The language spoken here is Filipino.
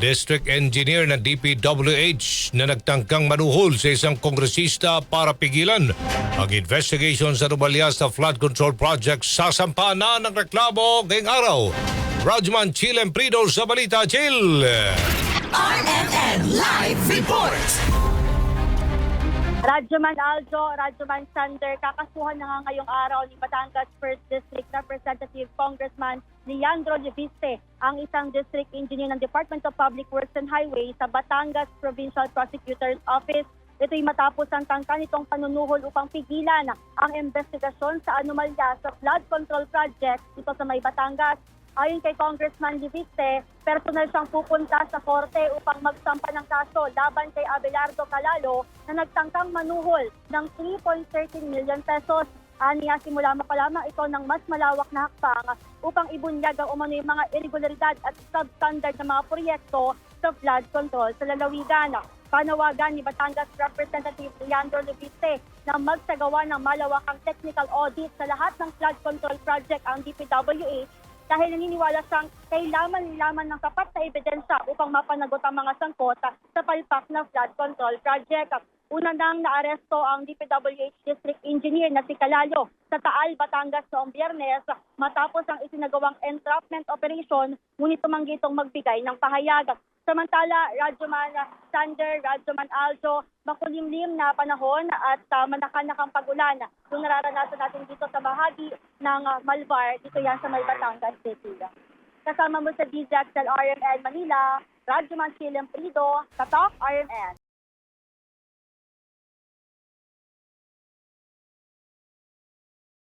District Engineer ng DPWH na nagtangkang manuhol sa isang kongresista para pigilan ang investigation sa Rubalya sa flood control project sasampa na ng reklamo ngayong araw. Rajman Chill Emprido sa Balita Chill. RMN Live Report! Radyoman Aljo, Radyoman Sander, kakasuhan na nga ngayong araw ni Batangas 1st District Representative Congressman Leandro Leviste, ang isang district engineer ng Department of Public Works and Highways sa Batangas Provincial Prosecutor's Office. Ito'y matapos ang tangka nitong panunuhol upang pigilan ang investigasyon sa anomalya sa flood control project dito sa May Batangas. Ayon kay Congressman Leviste, personal siyang pupunta sa korte upang magsampa ng kaso laban kay Abelardo Calalo na nagtangkang manuhol ng 3.13 million pesos. Aniya simula pa lamang ito ng mas malawak na hakbang upang ibunyag ang umano yung mga irregularidad at substandard na mga proyekto sa flood control sa lalawigan. Panawagan ni Batangas Representative Leandro Leviste na magsagawa ng malawakang technical audit sa lahat ng flood control project ang DPWH dahil naniniwala siyang kailangan lamang ng sapat na ebidensya upang mapanagot ang mga sangkot sa palpak na flood control project. Una nang naaresto ang DPWH District Engineer na si Calalo sa Taal, Batangas noong biyernes matapos ang isinagawang entrapment operation ngunit tumanggi itong magbigay ng pahayag. Samantala, Radyoman Sander, Radyoman Aljo, makulimlim na panahon at uh, manakanakang pagulan yung nararanasan natin dito sa bahagi ng ah, Malvar, dito yan sa May Batangas City. Kasama mo sa DZXL RMN Manila, Radyoman Chilim Prido, Tatak RMN.